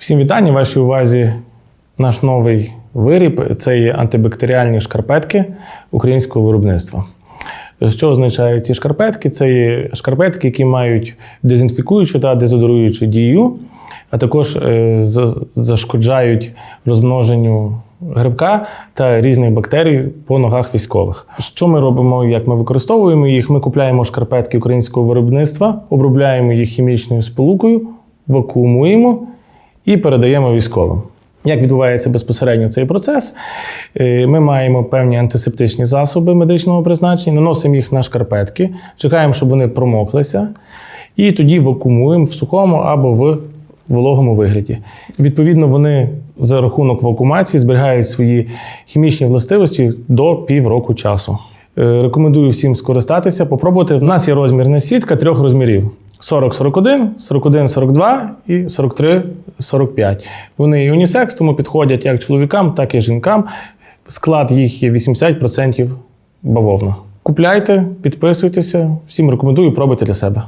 Всім вітання, вашій увазі наш новий виріб це є антибактеріальні шкарпетки українського виробництва. Що означають ці шкарпетки? Це є шкарпетки, які мають дезінфікуючу та дезодоруючу дію, а також е, зашкоджають розмноженню грибка та різних бактерій по ногах військових. Що ми робимо, як ми використовуємо їх? Ми купляємо шкарпетки українського виробництва, обробляємо їх хімічною сполукою, вакуумуємо і передаємо військовим. Як відбувається безпосередньо цей процес? Е, Ми маємо певні антисептичні засоби медичного призначення, наносимо їх на шкарпетки, чекаємо, щоб вони промоклися, і тоді вакуумуємо в сухому або в вологому вигляді. Відповідно, вони за рахунок вакуумації зберігають свої хімічні властивості до півроку часу. Е, Рекомендую всім скористатися, попробувати. В нас є розмірна сітка трьох розмірів: 40-41, 41-42 і 43-45. Вони унісекс, тому підходять як чоловікам, так і жінкам. Склад їх є 80% бавовна. Купляйте, підписуйтеся. Всім рекомендую пробуйте для себе.